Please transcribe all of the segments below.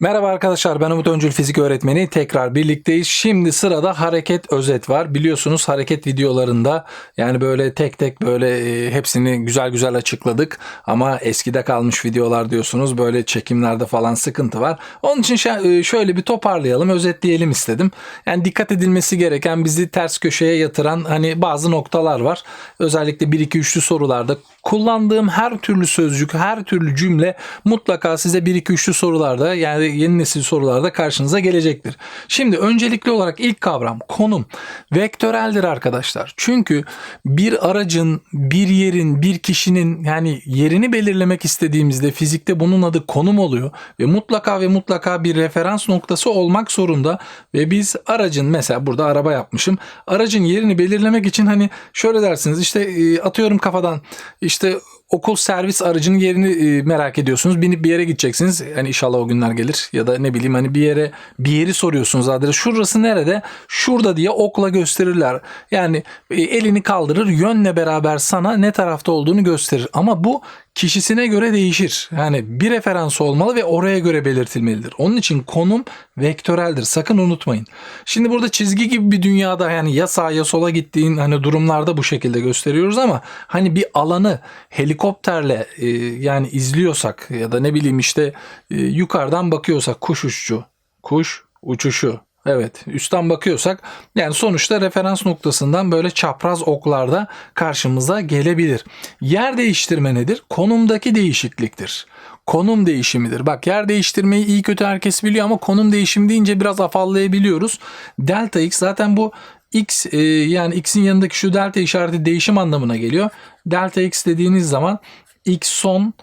Merhaba arkadaşlar ben Umut Öncül Fizik Öğretmeni tekrar birlikteyiz. Şimdi sırada hareket özet var. Biliyorsunuz hareket videolarında yani böyle tek tek böyle e, hepsini güzel güzel açıkladık. Ama eskide kalmış videolar diyorsunuz böyle çekimlerde falan sıkıntı var. Onun için e, şöyle bir toparlayalım özetleyelim istedim. Yani dikkat edilmesi gereken bizi ters köşeye yatıran hani bazı noktalar var. Özellikle 1-2-3'lü sorularda kullandığım her türlü sözcük, her türlü cümle mutlaka size 1-2-3'lü sorularda yani yeni nesil sorularda karşınıza gelecektir. Şimdi öncelikli olarak ilk kavram konum vektöreldir arkadaşlar. Çünkü bir aracın, bir yerin, bir kişinin yani yerini belirlemek istediğimizde fizikte bunun adı konum oluyor ve mutlaka ve mutlaka bir referans noktası olmak zorunda ve biz aracın mesela burada araba yapmışım. Aracın yerini belirlemek için hani şöyle dersiniz işte e, atıyorum kafadan işte okul servis aracının yerini e, merak ediyorsunuz. Binip bir yere gideceksiniz. Yani inşallah o günler gelir. Ya da ne bileyim hani bir yere bir yeri soruyorsunuz adres. Şurası nerede? Şurada diye okla gösterirler. Yani e, elini kaldırır yönle beraber sana ne tarafta olduğunu gösterir. Ama bu kişisine göre değişir. Yani bir referans olmalı ve oraya göre belirtilmelidir. Onun için konum vektöreldir. Sakın unutmayın. Şimdi burada çizgi gibi bir dünyada yani ya sağa ya sola gittiğin hani durumlarda bu şekilde gösteriyoruz ama hani bir alanı helikopterle e, yani izliyorsak ya da ne bileyim işte e, yukarıdan bakıyorsak kuş uçuşu, kuş uçuşu Evet üstten bakıyorsak yani sonuçta referans noktasından böyle çapraz oklarda karşımıza gelebilir. Yer değiştirme nedir? Konumdaki değişikliktir. Konum değişimidir. Bak yer değiştirmeyi iyi kötü herkes biliyor ama konum değişimi deyince biraz afallayabiliyoruz. Delta x zaten bu x e, yani x'in yanındaki şu delta işareti değişim anlamına geliyor. Delta x dediğiniz zaman x son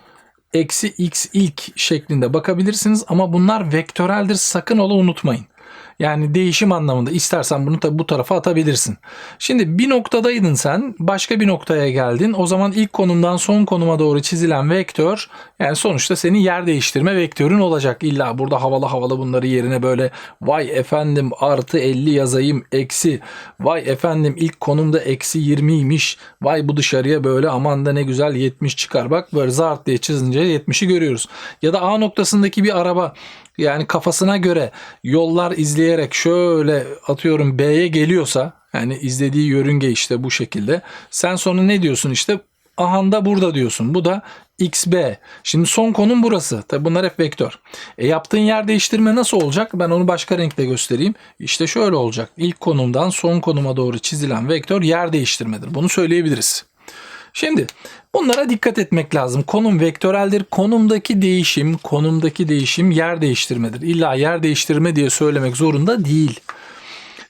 eksi x ilk şeklinde bakabilirsiniz ama bunlar vektöreldir sakın ola unutmayın. Yani değişim anlamında istersen bunu tabi bu tarafa atabilirsin. Şimdi bir noktadaydın sen başka bir noktaya geldin. O zaman ilk konumdan son konuma doğru çizilen vektör yani sonuçta senin yer değiştirme vektörün olacak. İlla burada havalı havalı bunları yerine böyle vay efendim artı 50 yazayım eksi vay efendim ilk konumda eksi 20'ymiş vay bu dışarıya böyle aman da ne güzel 70 çıkar bak böyle zart diye çizince 70'i görüyoruz. Ya da A noktasındaki bir araba yani kafasına göre yollar izleyerek şöyle atıyorum B'ye geliyorsa yani izlediği yörünge işte bu şekilde. Sen sonra ne diyorsun işte ahanda burada diyorsun. Bu da XB. Şimdi son konum burası. Tabi bunlar hep vektör. E yaptığın yer değiştirme nasıl olacak? Ben onu başka renkle göstereyim. İşte şöyle olacak. İlk konumdan son konuma doğru çizilen vektör yer değiştirmedir. Bunu söyleyebiliriz. Şimdi bunlara dikkat etmek lazım. Konum vektöreldir. Konumdaki değişim, konumdaki değişim yer değiştirmedir. İlla yer değiştirme diye söylemek zorunda değil.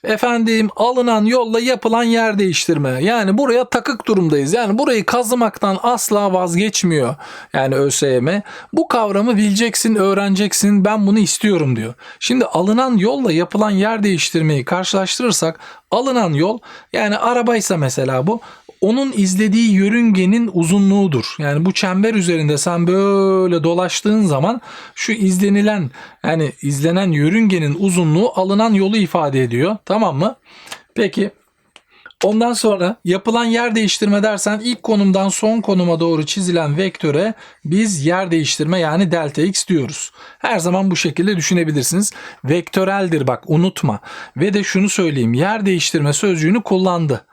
Efendim alınan yolla yapılan yer değiştirme. Yani buraya takık durumdayız. Yani burayı kazımaktan asla vazgeçmiyor. Yani ÖSYM. Bu kavramı bileceksin, öğreneceksin. Ben bunu istiyorum diyor. Şimdi alınan yolla yapılan yer değiştirmeyi karşılaştırırsak alınan yol yani arabaysa mesela bu onun izlediği yörüngenin uzunluğudur. Yani bu çember üzerinde sen böyle dolaştığın zaman şu izlenilen yani izlenen yörüngenin uzunluğu alınan yolu ifade ediyor. Tamam mı? Peki Ondan sonra yapılan yer değiştirme dersen ilk konumdan son konuma doğru çizilen vektöre biz yer değiştirme yani delta x diyoruz. Her zaman bu şekilde düşünebilirsiniz. Vektöreldir bak unutma. Ve de şunu söyleyeyim yer değiştirme sözcüğünü kullandı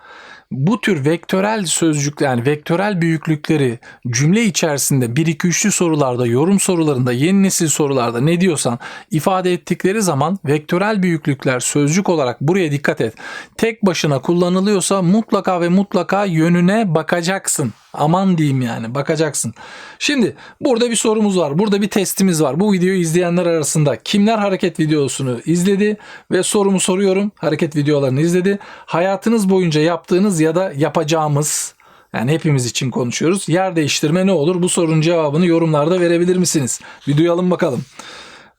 bu tür vektörel sözcük yani vektörel büyüklükleri cümle içerisinde 1 2 3'lü sorularda, yorum sorularında, yeni nesil sorularda ne diyorsan ifade ettikleri zaman vektörel büyüklükler sözcük olarak buraya dikkat et. Tek başına kullanılıyorsa mutlaka ve mutlaka yönüne bakacaksın. Aman diyeyim yani bakacaksın. Şimdi burada bir sorumuz var. Burada bir testimiz var. Bu videoyu izleyenler arasında kimler hareket videosunu izledi ve sorumu soruyorum. Hareket videolarını izledi. Hayatınız boyunca yaptığınız ya da yapacağımız yani hepimiz için konuşuyoruz. Yer değiştirme ne olur? Bu sorunun cevabını yorumlarda verebilir misiniz? Bir duyalım bakalım.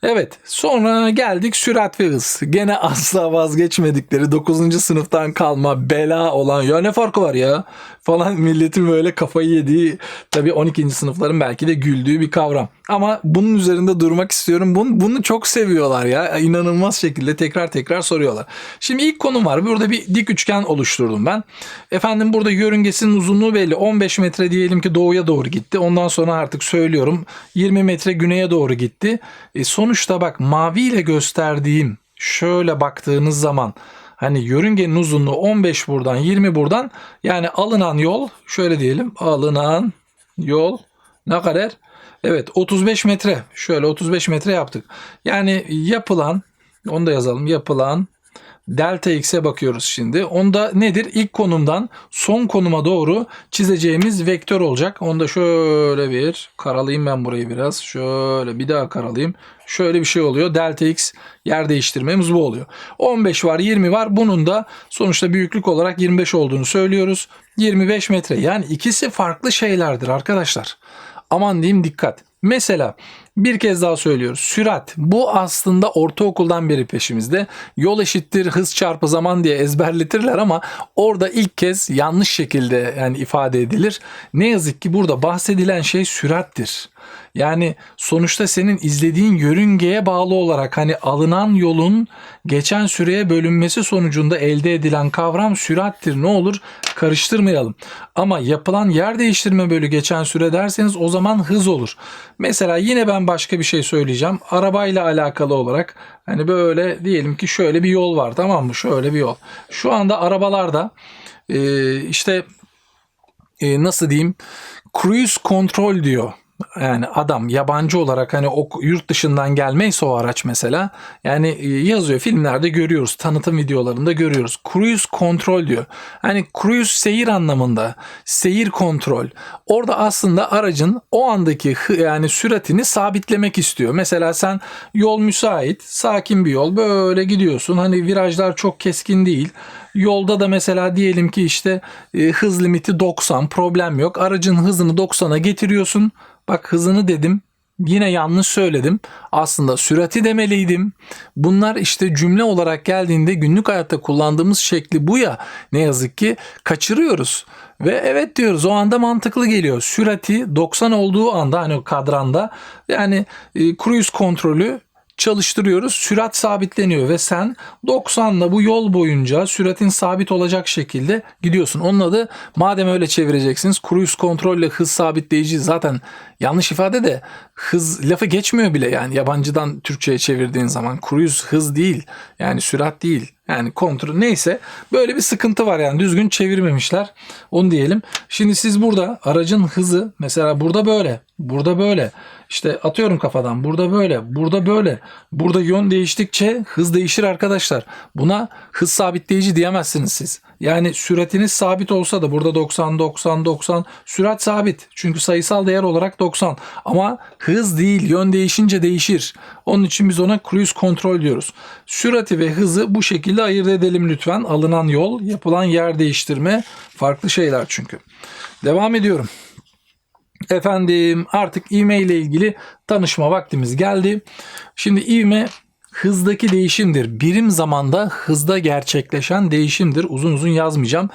Evet sonra geldik sürat ve hız. Gene asla vazgeçmedikleri 9. sınıftan kalma bela olan ya ne farkı var ya? falan milletin böyle kafayı yediği tabii 12. sınıfların belki de güldüğü bir kavram. Ama bunun üzerinde durmak istiyorum. Bunu, bunu çok seviyorlar ya. İnanılmaz şekilde tekrar tekrar soruyorlar. Şimdi ilk konum var. Burada bir dik üçgen oluşturdum ben. Efendim burada yörüngesinin uzunluğu belli. 15 metre diyelim ki doğuya doğru gitti. Ondan sonra artık söylüyorum 20 metre güneye doğru gitti. E sonuçta bak mavi ile gösterdiğim şöyle baktığınız zaman hani yörüngenin uzunluğu 15 buradan 20 buradan yani alınan yol şöyle diyelim alınan yol ne kadar? Evet 35 metre şöyle 35 metre yaptık. Yani yapılan onu da yazalım yapılan delta x'e bakıyoruz şimdi. Onda nedir? İlk konumdan son konuma doğru çizeceğimiz vektör olacak. Onda şöyle bir karalayayım ben burayı biraz. Şöyle bir daha karalayayım. Şöyle bir şey oluyor. Delta x yer değiştirmemiz bu oluyor. 15 var 20 var. Bunun da sonuçta büyüklük olarak 25 olduğunu söylüyoruz. 25 metre. Yani ikisi farklı şeylerdir arkadaşlar. Aman diyeyim dikkat. Mesela bir kez daha söylüyoruz. Sürat bu aslında ortaokuldan beri peşimizde. Yol eşittir hız çarpı zaman diye ezberletirler ama orada ilk kez yanlış şekilde yani ifade edilir. Ne yazık ki burada bahsedilen şey sürattir. Yani sonuçta senin izlediğin yörüngeye bağlı olarak hani alınan yolun geçen süreye bölünmesi sonucunda elde edilen kavram sürattir. Ne olur karıştırmayalım. Ama yapılan yer değiştirme bölü geçen süre derseniz o zaman hız olur. Mesela yine ben başka bir şey söyleyeceğim. Arabayla alakalı olarak hani böyle diyelim ki şöyle bir yol var tamam mı? Şöyle bir yol. Şu anda arabalarda e, işte e, nasıl diyeyim cruise control diyor yani adam yabancı olarak hani o yurt dışından gelmeyse o araç mesela. Yani e, yazıyor filmlerde görüyoruz tanıtım videolarında görüyoruz. Cruise kontrol diyor. Hani cruise seyir anlamında seyir kontrol. Orada aslında aracın o andaki yani süratini sabitlemek istiyor. Mesela sen yol müsait sakin bir yol böyle gidiyorsun. Hani virajlar çok keskin değil. Yolda da mesela diyelim ki işte e, hız limiti 90 problem yok. Aracın hızını 90'a getiriyorsun. Bak hızını dedim. Yine yanlış söyledim. Aslında sürati demeliydim. Bunlar işte cümle olarak geldiğinde günlük hayatta kullandığımız şekli bu ya. Ne yazık ki kaçırıyoruz. Ve evet diyoruz o anda mantıklı geliyor. Sürati 90 olduğu anda hani kadranda yani e, cruise kontrolü çalıştırıyoruz. Sürat sabitleniyor ve sen 90'la bu yol boyunca süratin sabit olacak şekilde gidiyorsun. Onun adı madem öyle çevireceksiniz cruise kontrolle hız sabitleyici zaten yanlış ifade de hız lafı geçmiyor bile yani yabancıdan Türkçe'ye çevirdiğin zaman cruise hız değil yani sürat değil. Yani kontrol neyse böyle bir sıkıntı var yani düzgün çevirmemişler onu diyelim. Şimdi siz burada aracın hızı mesela burada böyle burada böyle işte atıyorum kafadan burada böyle burada böyle burada yön değiştikçe hız değişir arkadaşlar. Buna hız sabitleyici diyemezsiniz siz. Yani süratiniz sabit olsa da burada 90 90 90 sürat sabit. Çünkü sayısal değer olarak 90 ama hız değil yön değişince değişir. Onun için biz ona cruise kontrol diyoruz. Sürati ve hızı bu şekilde ayırt edelim lütfen. Alınan yol, yapılan yer değiştirme farklı şeyler çünkü. Devam ediyorum. Efendim artık ivme ile ilgili tanışma vaktimiz geldi. Şimdi ivme hızdaki değişimdir. Birim zamanda hızda gerçekleşen değişimdir. Uzun uzun yazmayacağım.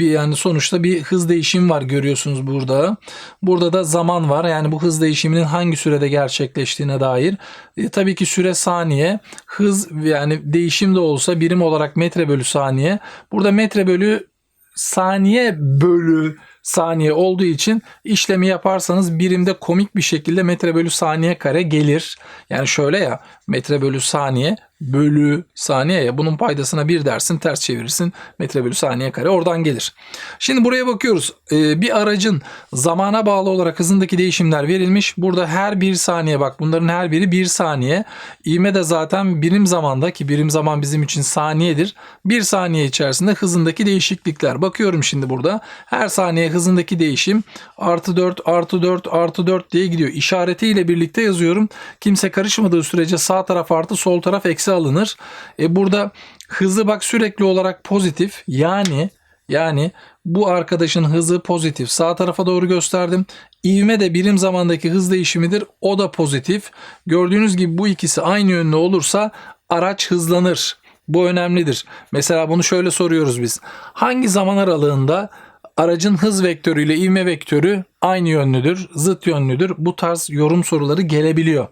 Yani sonuçta bir hız değişimi var görüyorsunuz burada. Burada da zaman var. Yani bu hız değişiminin hangi sürede gerçekleştiğine dair. E, tabii ki süre saniye. Hız yani değişim de olsa birim olarak metre bölü saniye. Burada metre bölü saniye bölü saniye olduğu için işlemi yaparsanız birimde komik bir şekilde metre bölü saniye kare gelir. Yani şöyle ya metre bölü saniye bölü saniye ya bunun paydasına bir dersin ters çevirirsin metre bölü saniye kare oradan gelir. Şimdi buraya bakıyoruz ee, bir aracın zamana bağlı olarak hızındaki değişimler verilmiş. Burada her bir saniye bak bunların her biri bir saniye. İğme de zaten birim zamanda ki birim zaman bizim için saniyedir. Bir saniye içerisinde hızındaki değişiklikler. Bakıyorum şimdi burada her saniye hızındaki değişim artı 4 artı 4 artı 4 diye gidiyor. İşaretiyle birlikte yazıyorum. Kimse karışmadığı sürece sağ taraf artı sol taraf eksi alınır. E burada hızı bak sürekli olarak pozitif. Yani yani bu arkadaşın hızı pozitif. Sağ tarafa doğru gösterdim. İvme de birim zamandaki hız değişimidir. O da pozitif. Gördüğünüz gibi bu ikisi aynı yönlü olursa araç hızlanır. Bu önemlidir. Mesela bunu şöyle soruyoruz biz. Hangi zaman aralığında aracın hız vektörü ile ivme vektörü aynı yönlüdür, zıt yönlüdür. Bu tarz yorum soruları gelebiliyor.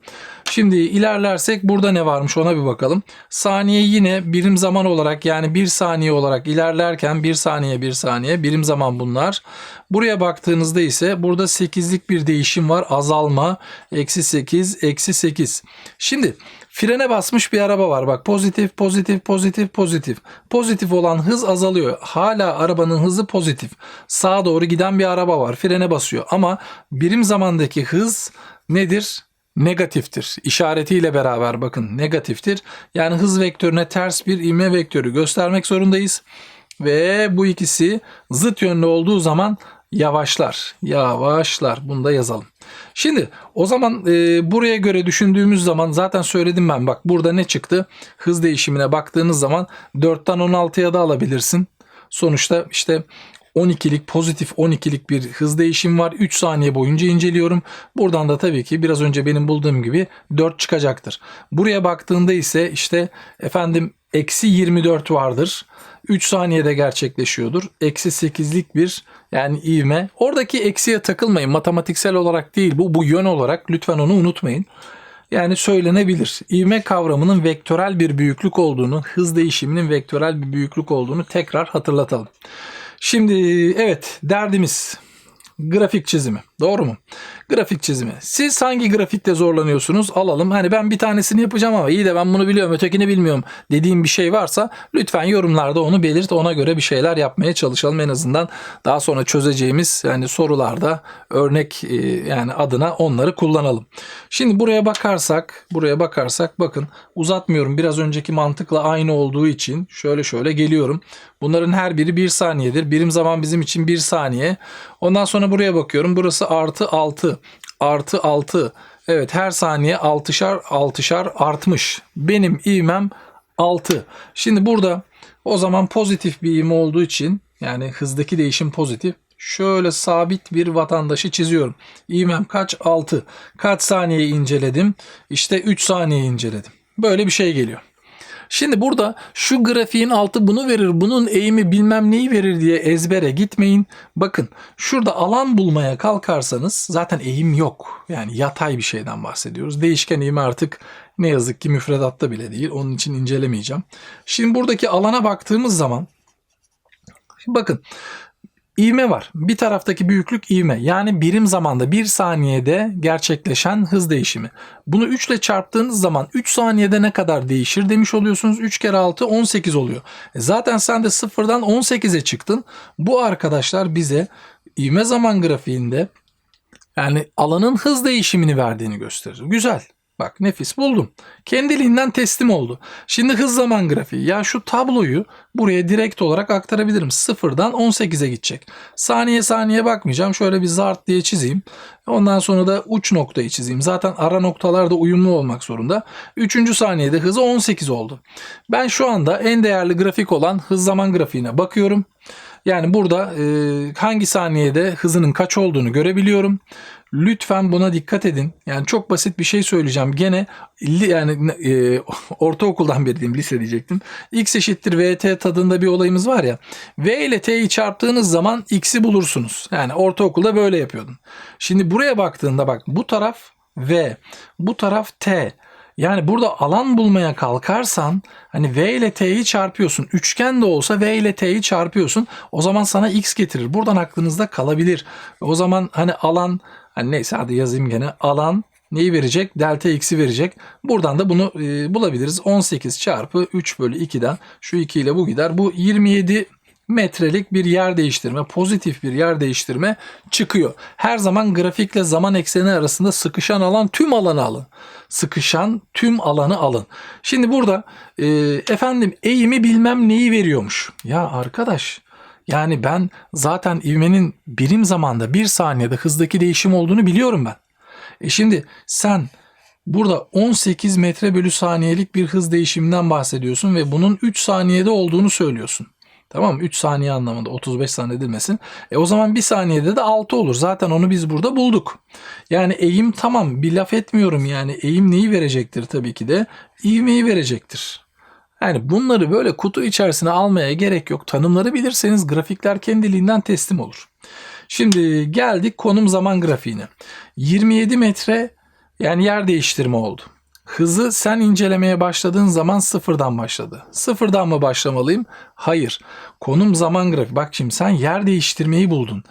Şimdi ilerlersek burada ne varmış ona bir bakalım. Saniye yine birim zaman olarak yani bir saniye olarak ilerlerken bir saniye bir saniye birim zaman bunlar. Buraya baktığınızda ise burada 8'lik bir değişim var. Azalma. Eksi 8, eksi 8. Şimdi frene basmış bir araba var. Bak pozitif, pozitif, pozitif, pozitif. Pozitif olan hız azalıyor. Hala arabanın hızı pozitif. Sağa doğru giden bir araba var. Frene basıyor. Ama birim zamandaki hız nedir? Negatiftir. İşaretiyle beraber bakın negatiftir. Yani hız vektörüne ters bir ivme vektörü göstermek zorundayız. Ve bu ikisi zıt yönlü olduğu zaman yavaşlar. Yavaşlar. Bunu da yazalım. Şimdi o zaman e, buraya göre düşündüğümüz zaman zaten söyledim ben bak burada ne çıktı? Hız değişimine baktığınız zaman 4'ten 16'ya da alabilirsin. Sonuçta işte 12'lik pozitif 12'lik bir hız değişim var. 3 saniye boyunca inceliyorum. Buradan da tabii ki biraz önce benim bulduğum gibi 4 çıkacaktır. Buraya baktığında ise işte efendim eksi 24 vardır. 3 saniyede gerçekleşiyordur. Eksi 8'lik bir yani ivme. Oradaki eksiye takılmayın. Matematiksel olarak değil bu. Bu yön olarak lütfen onu unutmayın. Yani söylenebilir. İvme kavramının vektörel bir büyüklük olduğunu, hız değişiminin vektörel bir büyüklük olduğunu tekrar hatırlatalım. Şimdi evet derdimiz grafik çizimi. Doğru mu? Grafik çizimi. Siz hangi grafikte zorlanıyorsunuz? Alalım. Hani ben bir tanesini yapacağım ama iyi de ben bunu biliyorum ötekini bilmiyorum dediğim bir şey varsa lütfen yorumlarda onu belirt. Ona göre bir şeyler yapmaya çalışalım en azından. Daha sonra çözeceğimiz yani sorularda örnek e, yani adına onları kullanalım. Şimdi buraya bakarsak, buraya bakarsak bakın uzatmıyorum. Biraz önceki mantıkla aynı olduğu için şöyle şöyle geliyorum. Bunların her biri bir saniyedir. Birim zaman bizim için bir saniye. Ondan sonra buraya bakıyorum. Burası artı 6 artı 6. Evet her saniye altışar altışar artmış. Benim ivmem 6. Şimdi burada o zaman pozitif bir ivme olduğu için yani hızdaki değişim pozitif. Şöyle sabit bir vatandaşı çiziyorum. İvmem kaç? 6. Kaç saniye inceledim? İşte 3 saniye inceledim. Böyle bir şey geliyor. Şimdi burada şu grafiğin altı bunu verir, bunun eğimi bilmem neyi verir diye ezbere gitmeyin. Bakın şurada alan bulmaya kalkarsanız zaten eğim yok. Yani yatay bir şeyden bahsediyoruz. Değişken eğimi artık ne yazık ki müfredatta bile değil. Onun için incelemeyeceğim. Şimdi buradaki alana baktığımız zaman bakın İvme var. Bir taraftaki büyüklük ivme. Yani birim zamanda bir saniyede gerçekleşen hız değişimi. Bunu 3 ile çarptığınız zaman 3 saniyede ne kadar değişir demiş oluyorsunuz. 3 kere 6 18 oluyor. E zaten sen de sıfırdan 18'e çıktın. Bu arkadaşlar bize ivme zaman grafiğinde yani alanın hız değişimini verdiğini gösterir. Güzel. Bak nefis buldum. Kendiliğinden teslim oldu. Şimdi hız zaman grafiği. Ya şu tabloyu buraya direkt olarak aktarabilirim. Sıfırdan 18'e gidecek. Saniye saniye bakmayacağım. Şöyle bir zart diye çizeyim. Ondan sonra da uç noktayı çizeyim. Zaten ara noktalar da uyumlu olmak zorunda. Üçüncü saniyede hızı 18 oldu. Ben şu anda en değerli grafik olan hız zaman grafiğine bakıyorum. Yani burada e, hangi saniyede hızının kaç olduğunu görebiliyorum. Lütfen buna dikkat edin. Yani çok basit bir şey söyleyeceğim. Gene yani e, ortaokuldan beri diyeyim lise diyecektim. X eşittir VT tadında bir olayımız var ya. V ile T'yi çarptığınız zaman X'i bulursunuz. Yani ortaokulda böyle yapıyordun. Şimdi buraya baktığında bak bu taraf V, bu taraf T. Yani burada alan bulmaya kalkarsan hani V ile T'yi çarpıyorsun. Üçgen de olsa V ile T'yi çarpıyorsun. O zaman sana X getirir. Buradan aklınızda kalabilir. O zaman hani alan hani neyse hadi yazayım gene. Alan neyi verecek? Delta x'i verecek. Buradan da bunu e, bulabiliriz. 18 çarpı 3 bölü 2'den şu 2 ile bu gider. Bu 27 metrelik bir yer değiştirme, pozitif bir yer değiştirme çıkıyor. Her zaman grafikle zaman ekseni arasında sıkışan alan tüm alanı alın. Sıkışan tüm alanı alın. Şimdi burada e, efendim eğimi bilmem neyi veriyormuş. Ya arkadaş yani ben zaten ivmenin birim zamanda bir saniyede hızdaki değişim olduğunu biliyorum ben. E şimdi sen burada 18 metre bölü saniyelik bir hız değişiminden bahsediyorsun ve bunun 3 saniyede olduğunu söylüyorsun. Tamam mı? 3 saniye anlamında 35 saniye edilmesin. E o zaman 1 saniyede de 6 olur. Zaten onu biz burada bulduk. Yani eğim tamam bir laf etmiyorum yani eğim neyi verecektir tabii ki de ivmeyi verecektir. Yani bunları böyle kutu içerisine almaya gerek yok. Tanımları bilirseniz grafikler kendiliğinden teslim olur. Şimdi geldik konum zaman grafiğine. 27 metre yani yer değiştirme oldu. Hızı sen incelemeye başladığın zaman sıfırdan başladı. Sıfırdan mı başlamalıyım? Hayır. Konum zaman grafiği. Bak şimdi sen yer değiştirmeyi buldun.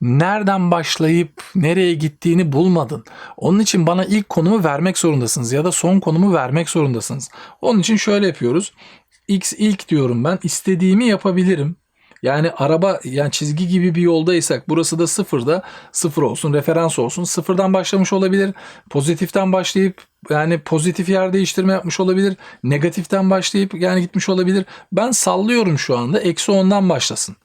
Nereden başlayıp nereye gittiğini bulmadın. Onun için bana ilk konumu vermek zorundasınız ya da son konumu vermek zorundasınız. Onun için şöyle yapıyoruz. X ilk diyorum ben. İstediğimi yapabilirim. Yani araba yani çizgi gibi bir yoldaysak burası da sıfırda sıfır olsun referans olsun sıfırdan başlamış olabilir pozitiften başlayıp yani pozitif yer değiştirme yapmış olabilir negatiften başlayıp yani gitmiş olabilir ben sallıyorum şu anda eksi 10'dan başlasın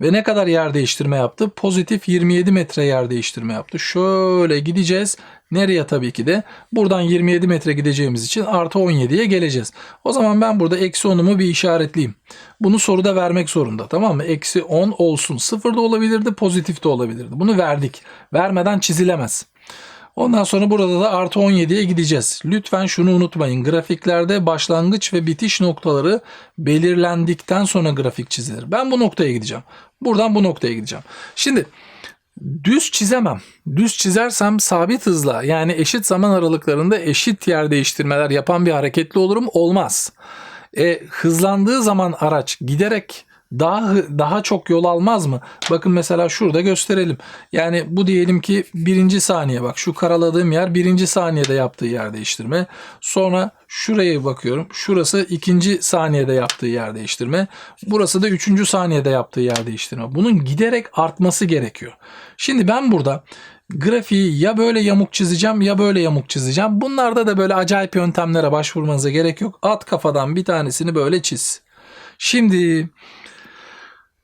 ve ne kadar yer değiştirme yaptı? Pozitif 27 metre yer değiştirme yaptı. Şöyle gideceğiz. Nereye tabii ki de? Buradan 27 metre gideceğimiz için artı 17'ye geleceğiz. O zaman ben burada eksi 10'umu bir işaretleyeyim. Bunu soruda vermek zorunda tamam mı? Eksi 10 olsun. Sıfır da olabilirdi pozitif de olabilirdi. Bunu verdik. Vermeden çizilemez. Ondan sonra burada da artı 17'ye gideceğiz. Lütfen şunu unutmayın. Grafiklerde başlangıç ve bitiş noktaları belirlendikten sonra grafik çizilir. Ben bu noktaya gideceğim. Buradan bu noktaya gideceğim. Şimdi düz çizemem. Düz çizersem sabit hızla yani eşit zaman aralıklarında eşit yer değiştirmeler yapan bir hareketli olurum. Olmaz. E, hızlandığı zaman araç giderek daha daha çok yol almaz mı? Bakın mesela şurada gösterelim. Yani bu diyelim ki birinci saniye bak şu karaladığım yer birinci saniyede yaptığı yer değiştirme. Sonra şuraya bakıyorum. Şurası ikinci saniyede yaptığı yer değiştirme. Burası da üçüncü saniyede yaptığı yer değiştirme. Bunun giderek artması gerekiyor. Şimdi ben burada grafiği ya böyle yamuk çizeceğim ya böyle yamuk çizeceğim. Bunlarda da böyle acayip yöntemlere başvurmanıza gerek yok. At kafadan bir tanesini böyle çiz. Şimdi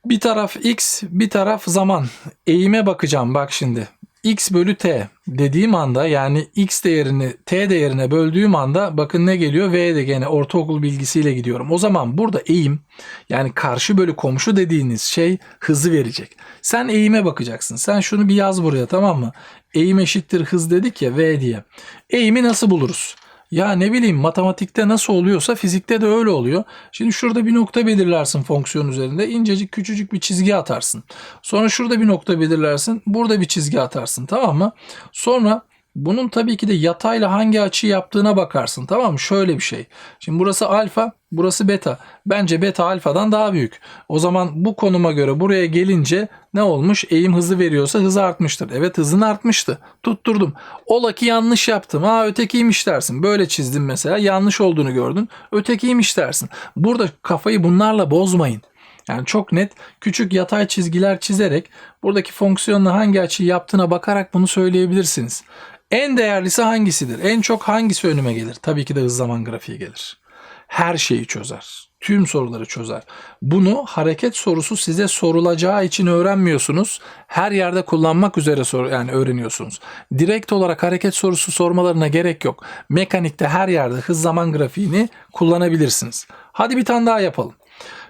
bir taraf x, bir taraf zaman. Eğime bakacağım bak şimdi. x bölü t dediğim anda yani x değerini t değerine böldüğüm anda bakın ne geliyor? V de gene ortaokul bilgisiyle gidiyorum. O zaman burada eğim yani karşı bölü komşu dediğiniz şey hızı verecek. Sen eğime bakacaksın. Sen şunu bir yaz buraya tamam mı? Eğim eşittir hız dedik ya V diye. Eğimi nasıl buluruz? Ya ne bileyim matematikte nasıl oluyorsa fizikte de öyle oluyor. Şimdi şurada bir nokta belirlersin fonksiyon üzerinde. incecik küçücük bir çizgi atarsın. Sonra şurada bir nokta belirlersin. Burada bir çizgi atarsın tamam mı? Sonra bunun tabii ki de yatayla hangi açı yaptığına bakarsın tamam mı? Şöyle bir şey. Şimdi burası alfa, burası beta. Bence beta alfadan daha büyük. O zaman bu konuma göre buraya gelince ne olmuş? Eğim hızı veriyorsa hızı artmıştır. Evet hızın artmıştı. Tutturdum. Ola ki yanlış yaptım. Ha ötekiymiş dersin. Böyle çizdim mesela. Yanlış olduğunu gördün. Ötekiymiş dersin. Burada kafayı bunlarla bozmayın. Yani çok net küçük yatay çizgiler çizerek buradaki fonksiyonla hangi açıyı yaptığına bakarak bunu söyleyebilirsiniz. En değerlisi hangisidir? En çok hangisi önüme gelir? Tabii ki de hız zaman grafiği gelir. Her şeyi çözer. Tüm soruları çözer. Bunu hareket sorusu size sorulacağı için öğrenmiyorsunuz. Her yerde kullanmak üzere sor yani öğreniyorsunuz. Direkt olarak hareket sorusu sormalarına gerek yok. Mekanikte her yerde hız zaman grafiğini kullanabilirsiniz. Hadi bir tane daha yapalım.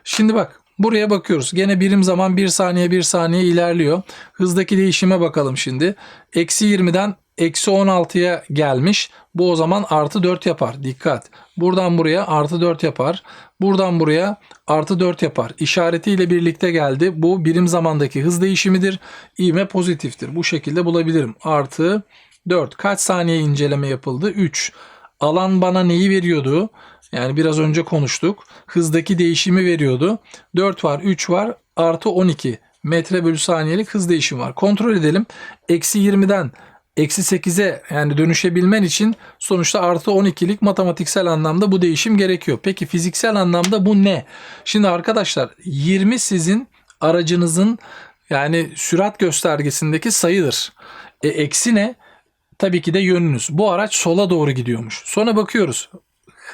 Şimdi bak buraya bakıyoruz. Gene birim zaman 1 saniye 1 saniye ilerliyor. Hızdaki değişime bakalım şimdi. Eksi 20'den eksi 16'ya gelmiş. Bu o zaman artı 4 yapar. Dikkat. Buradan buraya artı 4 yapar. Buradan buraya artı 4 yapar. İşaretiyle birlikte geldi. Bu birim zamandaki hız değişimidir. İvme pozitiftir. Bu şekilde bulabilirim. Artı 4. Kaç saniye inceleme yapıldı? 3. Alan bana neyi veriyordu? Yani biraz önce konuştuk. Hızdaki değişimi veriyordu. 4 var, 3 var, artı 12 metre bölü saniyelik hız değişimi var. Kontrol edelim. Eksi 20'den eksi 8'e yani dönüşebilmen için sonuçta artı 12'lik matematiksel anlamda bu değişim gerekiyor. Peki fiziksel anlamda bu ne? Şimdi arkadaşlar 20 sizin aracınızın yani sürat göstergesindeki sayıdır. E, eksi ne? Tabii ki de yönünüz. Bu araç sola doğru gidiyormuş. Sonra bakıyoruz.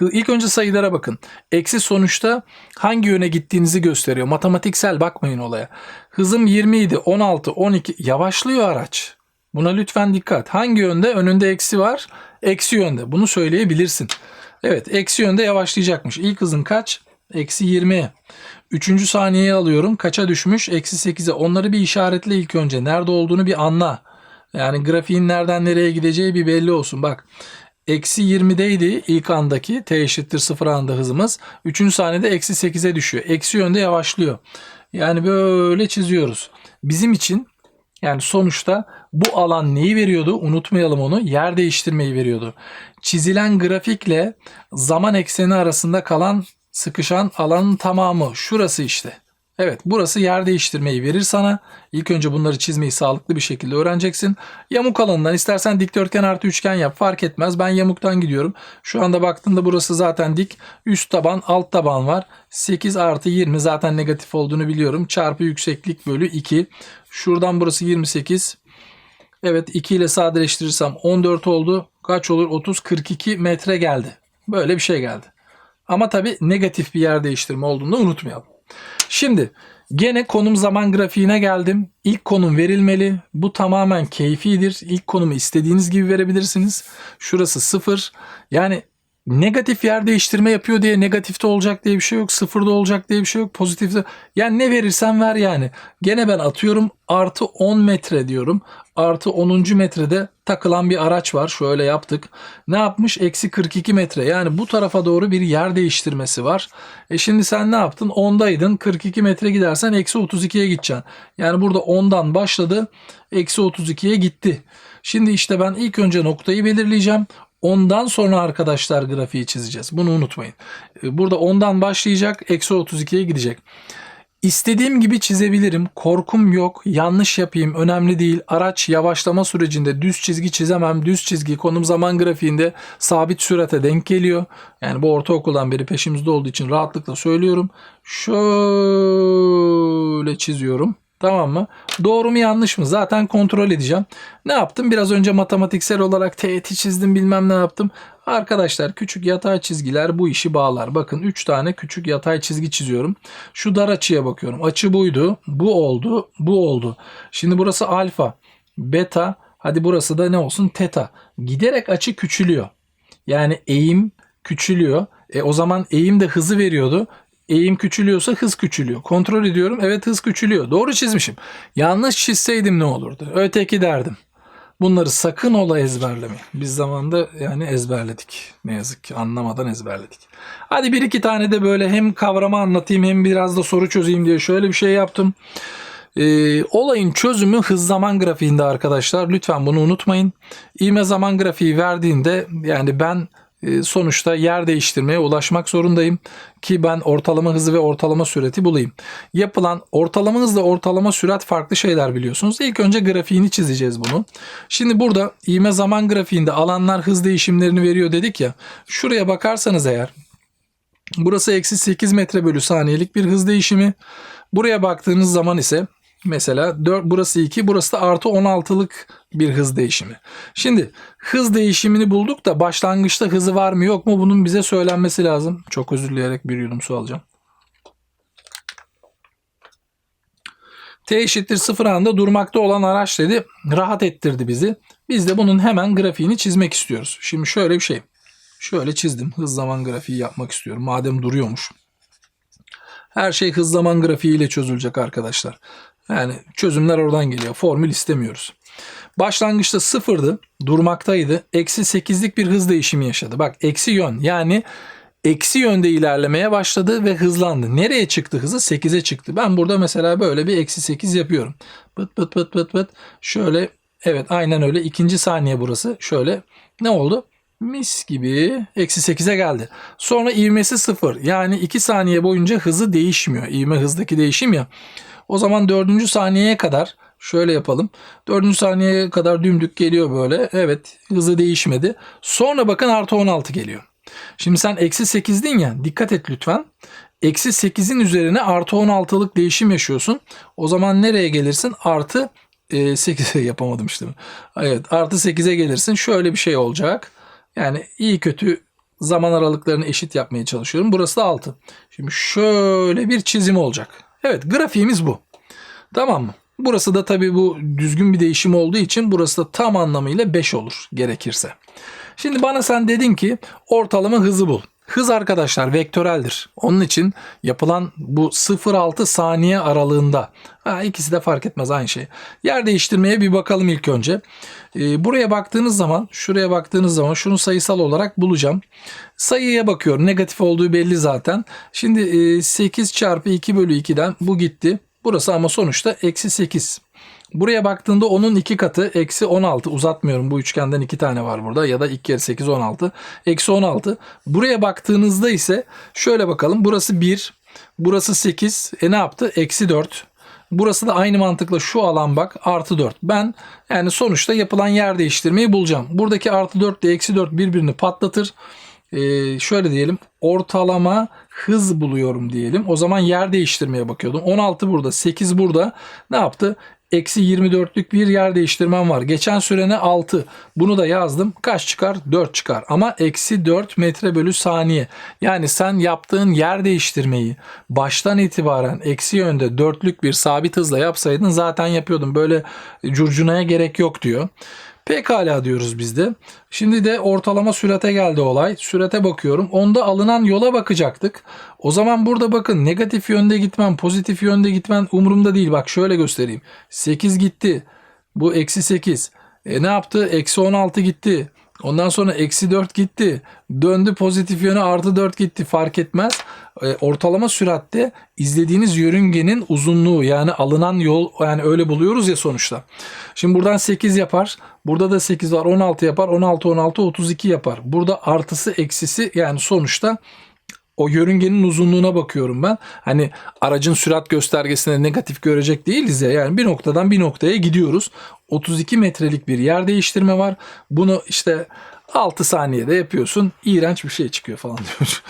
İlk önce sayılara bakın. Eksi sonuçta hangi yöne gittiğinizi gösteriyor. Matematiksel bakmayın olaya. Hızım 20 idi, 16, 12. Yavaşlıyor araç. Buna lütfen dikkat. Hangi yönde? Önünde eksi var. Eksi yönde. Bunu söyleyebilirsin. Evet eksi yönde yavaşlayacakmış. İlk hızın kaç? Eksi 20. Üçüncü saniyeye alıyorum. Kaça düşmüş? Eksi 8'e. Onları bir işaretle ilk önce. Nerede olduğunu bir anla. Yani grafiğin nereden nereye gideceği bir belli olsun. Bak eksi 20'deydi ilk andaki t eşittir 0 anda hızımız. Üçüncü saniyede eksi 8'e düşüyor. Eksi yönde yavaşlıyor. Yani böyle çiziyoruz. Bizim için yani sonuçta bu alan neyi veriyordu? Unutmayalım onu. Yer değiştirmeyi veriyordu. Çizilen grafikle zaman ekseni arasında kalan sıkışan alanın tamamı şurası işte. Evet burası yer değiştirmeyi verir sana. İlk önce bunları çizmeyi sağlıklı bir şekilde öğreneceksin. Yamuk alanından istersen dikdörtgen artı üçgen yap fark etmez. Ben yamuktan gidiyorum. Şu anda baktığında burası zaten dik. Üst taban alt taban var. 8 artı 20 zaten negatif olduğunu biliyorum. Çarpı yükseklik bölü 2. Şuradan burası 28. Evet 2 ile sadeleştirirsem 14 oldu. Kaç olur? 30 42 metre geldi. Böyle bir şey geldi. Ama tabii negatif bir yer değiştirme olduğunu unutmayalım. Şimdi gene konum zaman grafiğine geldim. İlk konum verilmeli. Bu tamamen keyfidir. İlk konumu istediğiniz gibi verebilirsiniz. Şurası 0. Yani negatif yer değiştirme yapıyor diye negatifte olacak diye bir şey yok. Sıfırda olacak diye bir şey yok. Pozitifte. Yani ne verirsen ver yani. Gene ben atıyorum artı 10 metre diyorum. Artı 10. metrede takılan bir araç var. Şöyle yaptık. Ne yapmış? Eksi 42 metre. Yani bu tarafa doğru bir yer değiştirmesi var. E şimdi sen ne yaptın? 10'daydın. 42 metre gidersen eksi 32'ye gideceksin. Yani burada 10'dan başladı. Eksi 32'ye gitti. Şimdi işte ben ilk önce noktayı belirleyeceğim. Ondan sonra arkadaşlar grafiği çizeceğiz. Bunu unutmayın. E, Burada ondan başlayacak. Eksi 32'ye gidecek. İstediğim gibi çizebilirim. Korkum yok. Yanlış yapayım. Önemli değil. Araç yavaşlama sürecinde düz çizgi çizemem. Düz çizgi konum zaman grafiğinde sabit sürate denk geliyor. Yani bu ortaokuldan beri peşimizde olduğu için rahatlıkla söylüyorum. Şöyle çiziyorum. Tamam mı? Doğru mu yanlış mı? Zaten kontrol edeceğim. Ne yaptım? Biraz önce matematiksel olarak teğeti çizdim bilmem ne yaptım. Arkadaşlar küçük yatay çizgiler bu işi bağlar. Bakın 3 tane küçük yatay çizgi çiziyorum. Şu dar açıya bakıyorum. Açı buydu. Bu oldu. Bu oldu. Şimdi burası alfa. Beta. Hadi burası da ne olsun? Teta. Giderek açı küçülüyor. Yani eğim küçülüyor. E o zaman eğim de hızı veriyordu. Eğim küçülüyorsa hız küçülüyor. Kontrol ediyorum. Evet hız küçülüyor. Doğru çizmişim. Yanlış çizseydim ne olurdu? Öteki derdim. Bunları sakın ola ezberlemeyin. Biz zamanda yani ezberledik. Ne yazık ki anlamadan ezberledik. Hadi bir iki tane de böyle hem kavrama anlatayım hem biraz da soru çözeyim diye şöyle bir şey yaptım. Ee, olayın çözümü hız zaman grafiğinde arkadaşlar. Lütfen bunu unutmayın. İğme zaman grafiği verdiğinde yani ben sonuçta yer değiştirmeye ulaşmak zorundayım ki ben ortalama hızı ve ortalama sürati bulayım. Yapılan ortalama hızla ortalama sürat farklı şeyler biliyorsunuz. İlk önce grafiğini çizeceğiz bunu. Şimdi burada ivme zaman grafiğinde alanlar hız değişimlerini veriyor dedik ya. Şuraya bakarsanız eğer burası eksi 8 metre bölü saniyelik bir hız değişimi. Buraya baktığınız zaman ise Mesela 4, burası 2, burası da artı 16'lık bir hız değişimi. Şimdi hız değişimini bulduk da başlangıçta hızı var mı yok mu bunun bize söylenmesi lazım. Çok özür dileyerek bir yudum su alacağım. T eşittir 0 anda durmakta olan araç dedi. Rahat ettirdi bizi. Biz de bunun hemen grafiğini çizmek istiyoruz. Şimdi şöyle bir şey. Şöyle çizdim. Hız zaman grafiği yapmak istiyorum. Madem duruyormuş. Her şey hız zaman grafiğiyle çözülecek arkadaşlar. Yani çözümler oradan geliyor. Formül istemiyoruz. Başlangıçta sıfırdı. Durmaktaydı. Eksi 8'lik bir hız değişimi yaşadı. Bak eksi yön. Yani eksi yönde ilerlemeye başladı ve hızlandı. Nereye çıktı hızı? 8'e çıktı. Ben burada mesela böyle bir eksi 8 yapıyorum. Pıt pıt pıt pıt pıt. Şöyle evet aynen öyle. ikinci saniye burası. Şöyle ne oldu? Mis gibi eksi 8'e geldi. Sonra ivmesi 0. Yani 2 saniye boyunca hızı değişmiyor. İvme hızdaki değişim ya. O zaman dördüncü saniyeye kadar şöyle yapalım. Dördüncü saniyeye kadar dümdük geliyor böyle. Evet hızı değişmedi. Sonra bakın artı 16 geliyor. Şimdi sen eksi 8'din ya dikkat et lütfen. Eksi 8'in üzerine artı 16'lık değişim yaşıyorsun. O zaman nereye gelirsin? Artı e, 8'e yapamadım işte. Evet artı 8'e gelirsin. Şöyle bir şey olacak. Yani iyi kötü zaman aralıklarını eşit yapmaya çalışıyorum. Burası da 6. Şimdi şöyle bir çizim olacak. Evet grafiğimiz bu. Tamam mı? Burası da tabii bu düzgün bir değişim olduğu için burası da tam anlamıyla 5 olur gerekirse. Şimdi bana sen dedin ki ortalama hızı bul. Hız arkadaşlar vektöreldir. Onun için yapılan bu 0-6 saniye aralığında ha, ikisi de fark etmez aynı şey. Yer değiştirmeye bir bakalım ilk önce. Ee, buraya baktığınız zaman şuraya baktığınız zaman şunu sayısal olarak bulacağım. Sayıya bakıyorum. Negatif olduğu belli zaten. Şimdi e, 8 çarpı 2 bölü 2'den bu gitti. Burası ama sonuçta eksi 8. Buraya baktığında onun iki katı eksi 16 uzatmıyorum bu üçgenden iki tane var burada. Ya da 2 kere 8 16 eksi 16 buraya baktığınızda ise şöyle bakalım. Burası 1 burası 8 e ne yaptı? Eksi 4 burası da aynı mantıkla şu alan bak artı 4 ben yani sonuçta yapılan yer değiştirmeyi bulacağım. Buradaki artı 4 ile eksi 4 birbirini patlatır. Ee, şöyle diyelim ortalama hız buluyorum diyelim. O zaman yer değiştirmeye bakıyordum. 16 burada 8 burada. Ne yaptı? Eksi 24'lük bir yer değiştirmem var. Geçen sürene 6. Bunu da yazdım. Kaç çıkar? 4 çıkar. Ama eksi 4 metre bölü saniye. Yani sen yaptığın yer değiştirmeyi baştan itibaren eksi yönde dörtlük bir sabit hızla yapsaydın zaten yapıyordun. Böyle curcunaya gerek yok diyor. Pekala diyoruz biz de. Şimdi de ortalama sürate geldi olay. Sürate bakıyorum. Onda alınan yola bakacaktık. O zaman burada bakın negatif yönde gitmem, pozitif yönde gitmem umurumda değil. Bak şöyle göstereyim. 8 gitti. Bu eksi 8. E ne yaptı? Eksi 16 gitti. Ondan sonra eksi 4 gitti. Döndü pozitif yöne artı 4 gitti. Fark etmez. E, ortalama süratte izlediğiniz yörüngenin uzunluğu yani alınan yol yani öyle buluyoruz ya sonuçta. Şimdi buradan 8 yapar. Burada da 8 var 16 yapar. 16 16 32 yapar. Burada artısı eksisi yani sonuçta o yörüngenin uzunluğuna bakıyorum ben. Hani aracın sürat göstergesine negatif görecek değiliz ya. Yani bir noktadan bir noktaya gidiyoruz. 32 metrelik bir yer değiştirme var. Bunu işte 6 saniyede yapıyorsun. İğrenç bir şey çıkıyor falan diyor.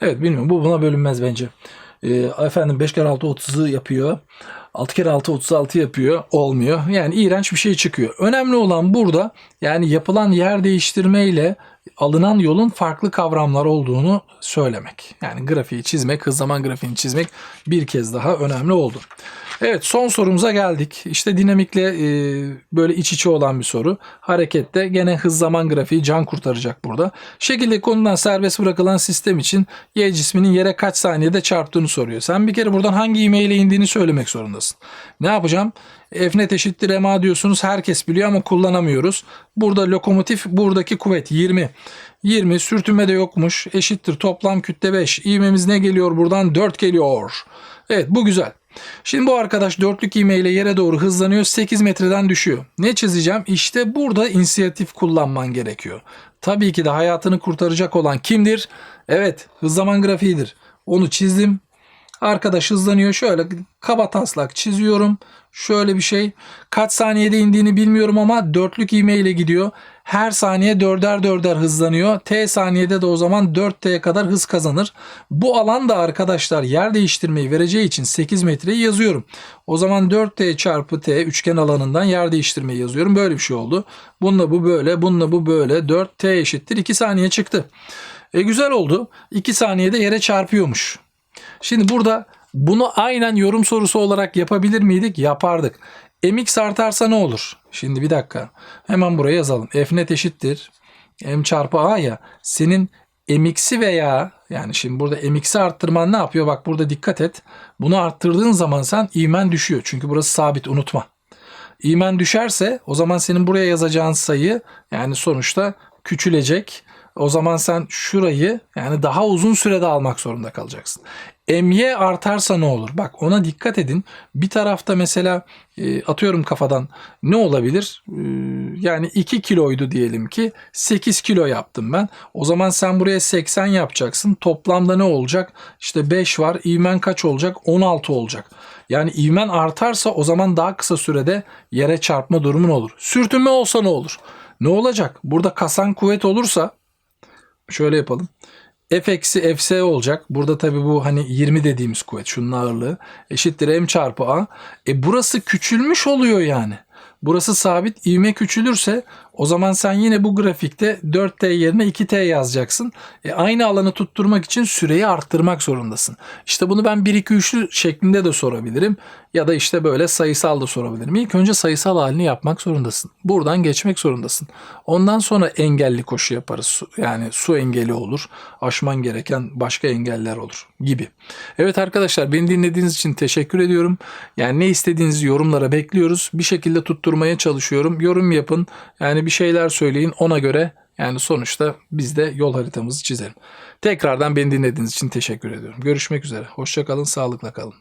evet bilmiyorum bu buna bölünmez bence. Ee, efendim 5 kere 6 30'u yapıyor. 6 kere 6 36 yapıyor. Olmuyor. Yani iğrenç bir şey çıkıyor. Önemli olan burada yani yapılan yer değiştirme ile alınan yolun farklı kavramlar olduğunu söylemek. Yani grafiği çizmek, hız zaman grafiğini çizmek bir kez daha önemli oldu. Evet son sorumuza geldik. İşte dinamikle e, böyle iç içe olan bir soru. Harekette gene hız zaman grafiği can kurtaracak burada. Şekilde konudan serbest bırakılan sistem için Y cisminin yere kaç saniyede çarptığını soruyor. Sen bir kere buradan hangi ivmeyle indiğini söylemek zorundasın. Ne yapacağım? F eşittir ma diyorsunuz. Herkes biliyor ama kullanamıyoruz. Burada lokomotif buradaki kuvvet 20. 20 sürtünme de yokmuş. Eşittir toplam kütle 5. İvmemiz ne geliyor buradan? 4 geliyor. Evet bu güzel. Şimdi bu arkadaş dörtlük ivmeyle yere doğru hızlanıyor. 8 metreden düşüyor. Ne çizeceğim? İşte burada inisiyatif kullanman gerekiyor. Tabii ki de hayatını kurtaracak olan kimdir? Evet hız zaman grafiğidir. Onu çizdim. Arkadaş hızlanıyor. Şöyle kaba taslak çiziyorum. Şöyle bir şey. Kaç saniyede indiğini bilmiyorum ama dörtlük ivme ile gidiyor. Her saniye dörder dörder hızlanıyor. T saniyede de o zaman 4T kadar hız kazanır. Bu alan da arkadaşlar yer değiştirmeyi vereceği için 8 metreyi yazıyorum. O zaman 4T çarpı T üçgen alanından yer değiştirmeyi yazıyorum. Böyle bir şey oldu. Bununla bu böyle, bununla bu böyle. 4T eşittir 2 saniye çıktı. E güzel oldu. 2 saniyede yere çarpıyormuş. Şimdi burada bunu aynen yorum sorusu olarak yapabilir miydik? Yapardık. Mx artarsa ne olur? Şimdi bir dakika. Hemen buraya yazalım. f net eşittir. m çarpı a ya. Senin mx'i veya yani şimdi burada mx'i arttırman ne yapıyor? Bak burada dikkat et. Bunu arttırdığın zaman sen ivmen düşüyor. Çünkü burası sabit unutma. İmen düşerse o zaman senin buraya yazacağın sayı yani sonuçta küçülecek. O zaman sen şurayı yani daha uzun sürede almak zorunda kalacaksın. My artarsa ne olur? Bak ona dikkat edin. Bir tarafta mesela e, atıyorum kafadan ne olabilir? E, yani 2 kiloydu diyelim ki 8 kilo yaptım ben. O zaman sen buraya 80 yapacaksın. Toplamda ne olacak? İşte 5 var. İvmen kaç olacak? 16 olacak. Yani ivmen artarsa o zaman daha kısa sürede yere çarpma durumun olur. Sürtünme olsa ne olur? Ne olacak? Burada kasan kuvvet olursa şöyle yapalım. F eksi Fs olacak. Burada tabii bu hani 20 dediğimiz kuvvet şunun ağırlığı eşittir m çarpı a. E burası küçülmüş oluyor yani. Burası sabit ivme küçülürse O zaman sen yine bu grafikte 4T yerine 2T yazacaksın. E, aynı alanı tutturmak için süreyi arttırmak zorundasın. İşte bunu ben 1-2-3'lü şeklinde de sorabilirim. Ya da işte böyle sayısal da sorabilirim. İlk önce sayısal halini yapmak zorundasın. Buradan geçmek zorundasın. Ondan sonra engelli koşu yaparız. Yani su engeli olur. Aşman gereken başka engeller olur gibi. Evet arkadaşlar beni dinlediğiniz için teşekkür ediyorum. Yani ne istediğinizi yorumlara bekliyoruz. Bir şekilde tutturmaya çalışıyorum. Yorum yapın. Yani bir şeyler söyleyin ona göre yani sonuçta biz de yol haritamızı çizelim. Tekrardan beni dinlediğiniz için teşekkür ediyorum. Görüşmek üzere. Hoşça kalın, sağlıkla kalın.